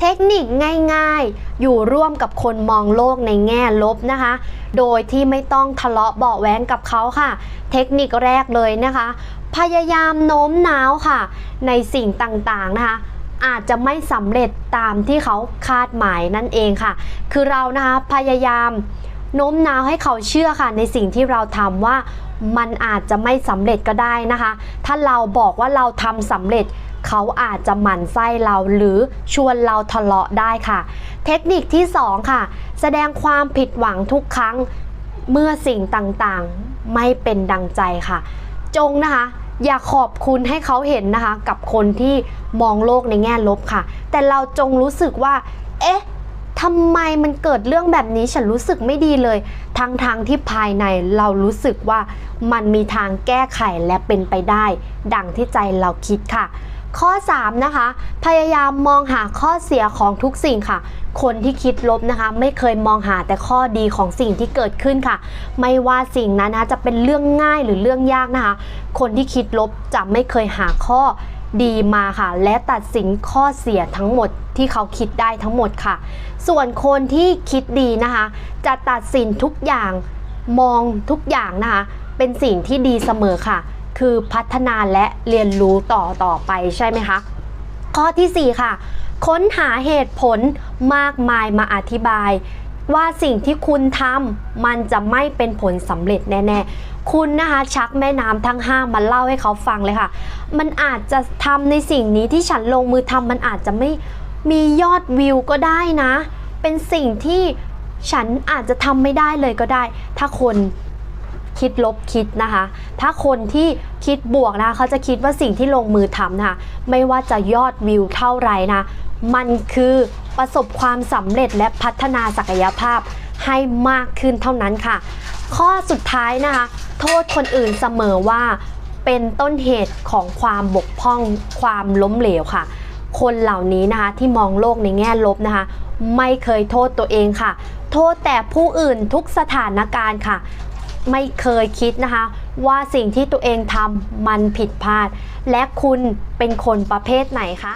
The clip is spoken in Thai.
เทคนิคง่ายๆ อยู่ร่วมกับคนมองโลกในแง่ลบนะคะ โดยที่ไม่ต้องทะเลาะเบาะแว้งกับเขาค่ะ เทคนิคแรกเลยนะคะ พยายามโน้มน้าวค่ะ ในสิ่งต่างๆนะคะอาจจะไม่สำเร็จตามที่เขาคาดหมายนั่นเองค่ะ คือเรานะคะพยายามโน้มน้าวให้เขาเชื่อค่ะ ในสิ่งที่เราทำว่ามันอาจจะไม่สำเร็จก็ได้นะคะ ถ้าเราบอกว่าเราทำสำเร็จ เขาอาจจะหมั่นไส้เราหรือชวนเราทะเลาะได้ค่ะ เทคนิคที่ 2 ค่ะ แสดงความผิดหวังทุกครั้งเมื่อสิ่งต่างๆไม่เป็นดังใจค่ะ จงนะคะอย่าขอบคุณให้เขาเห็นนะคะ กับคนที่มองโลกในแง่ลบค่ะ แต่เราจงรู้สึกว่า เอ๊ะทำไมมันเกิดเรื่องแบบนี้ฉันรู้สึกไม่ดีเลย ทั้งทางที่ภายในเรารู้สึกว่ามันมีทางแก้ไขและเป็นไปได้ ดังที่ใจเราคิดค่ะ ข้อ 3 นะคะ พยายามมองหาข้อเสียของทุกสิ่งค่ะ คนที่คิดลบนะคะ ไม่เคยมองหาแต่ข้อดีของสิ่งที่เกิดขึ้นค่ะ ไม่ว่าสิ่งนั้นนะคะจะเป็นเรื่องง่ายหรือเรื่องยากนะคะ คนที่คิดลบจะไม่เคยหาข้อดีมาค่ะ และตัดสินข้อเสียทั้งหมดที่เขาคิดได้ทั้งหมดค่ะ ส่วนคนที่คิดดีนะคะ จะตัดสินทุกอย่างมองทุกอย่างนะคะ เป็นสิ่งที่ดีเสมอค่ะ คือพัฒนาและเรียนรู้ต่อต่อไปใช่ไหมคะ ข้อทีสี่ 4 ค่ะ ค้นหาเหตุผลมากมายมาอธิบาย ว่าสิ่งที่คุณทำมันจะไม่เป็นผลสำเร็จแน่ ๆ คุณนะคะชักแม่น้ำทั้งห้ามาเล่าให้เขาฟังเลยค่ะ มันอาจจะทำในสิ่งนี้ที่ฉันลงมือทำมันอาจจะไม่มียอดวิวก็ได้นะ เป็นสิ่งที่ฉันอาจจะทำไม่ได้เลยก็ได้ ถ้าคน คิดลบคิดนะคะ ถ้าคนที่คิดบวกนะคะเขาจะคิดว่าสิ่งที่ลงมือทำนะคะไม่ว่าจะยอดวิวเท่าไหร่นะ มันคือประสบความสำเร็จและพัฒนาศักยภาพให้มากขึ้นเท่านั้นค่ะ ข้อสุดท้ายนะคะ โทษคนอื่นเสมอว่าเป็นต้นเหตุของความบกพร่องความล้มเหลวค่ะ คนเหล่านี้นะคะที่มองโลกในแง่ลบนะคะ ไม่เคยโทษตัวเองค่ะ โทษแต่ผู้อื่นทุกสถานการณ์ค่ะ ไม่เคยคิดนะคะ ว่าสิ่งที่ตัวเองทำมันผิดพลาด และคุณเป็นคนประเภทไหนคะ